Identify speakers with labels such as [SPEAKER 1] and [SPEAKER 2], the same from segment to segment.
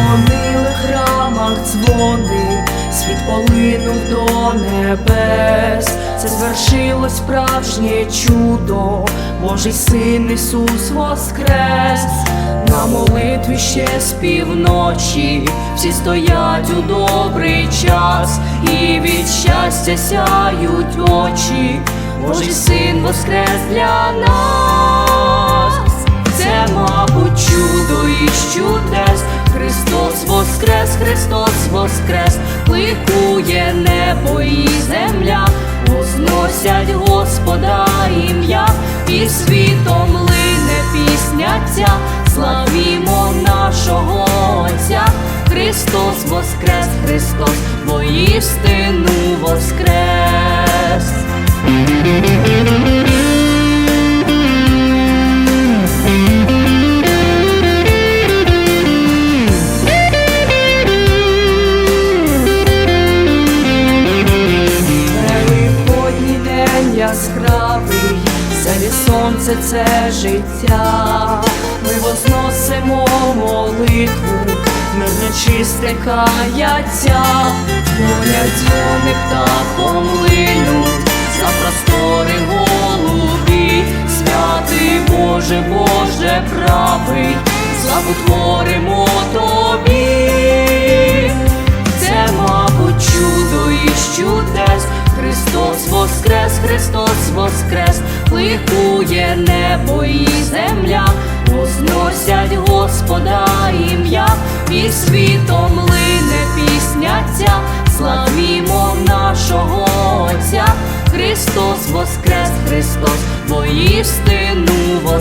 [SPEAKER 1] Дзвонили в храмах дзвони, світ полинув до небес, це звершилось справжнє чудо, Божий син Ісус воскрес, на молитві ще з півночі, всі стоять у добрий час, і від щастя сяють очі, Божий син воскрес для нас. Воскрес, ликує небо і земля, возносять Господа ім'я, і світом лине пісня ця, славімо нашого Отця. Христос воскрес, Христос, воістину воскрес. Це життя, ми возносимо молитву, ми в нечисте каяття, Дзвонять дзвони птахом линуть, за простори голубі, святий Боже, Боже правий, славу творимо воскрес, Христос воскрес, ликує небо і земля, возносять Господа ім'я, і світом лине пісня ця, славімо нашого Отця, Христос воскрес, Христос, воїстину воскрес.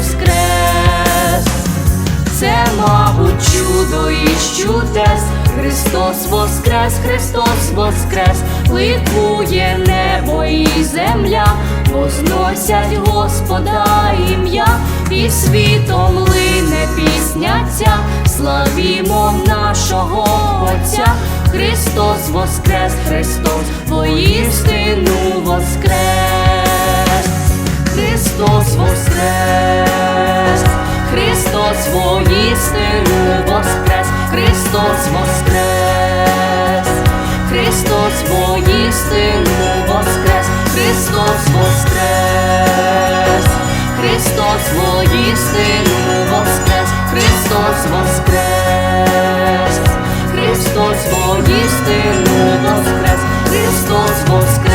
[SPEAKER 1] І чудес, Христос воскрес, Христос воскрес, ликує небо і земля, возносять Господа ім'я, і світом лине пісня ця, славімо нашого Отця, Христос воскрес, Христос, воістину воскрес. Христос воскрес, Христос воістину воскрес, Христос воскрес, Христос воістину воскрес, Христос воскрес, Христос воістину воскрес, Христос воскрес, Христос воістину воскрес, Христос воскрес.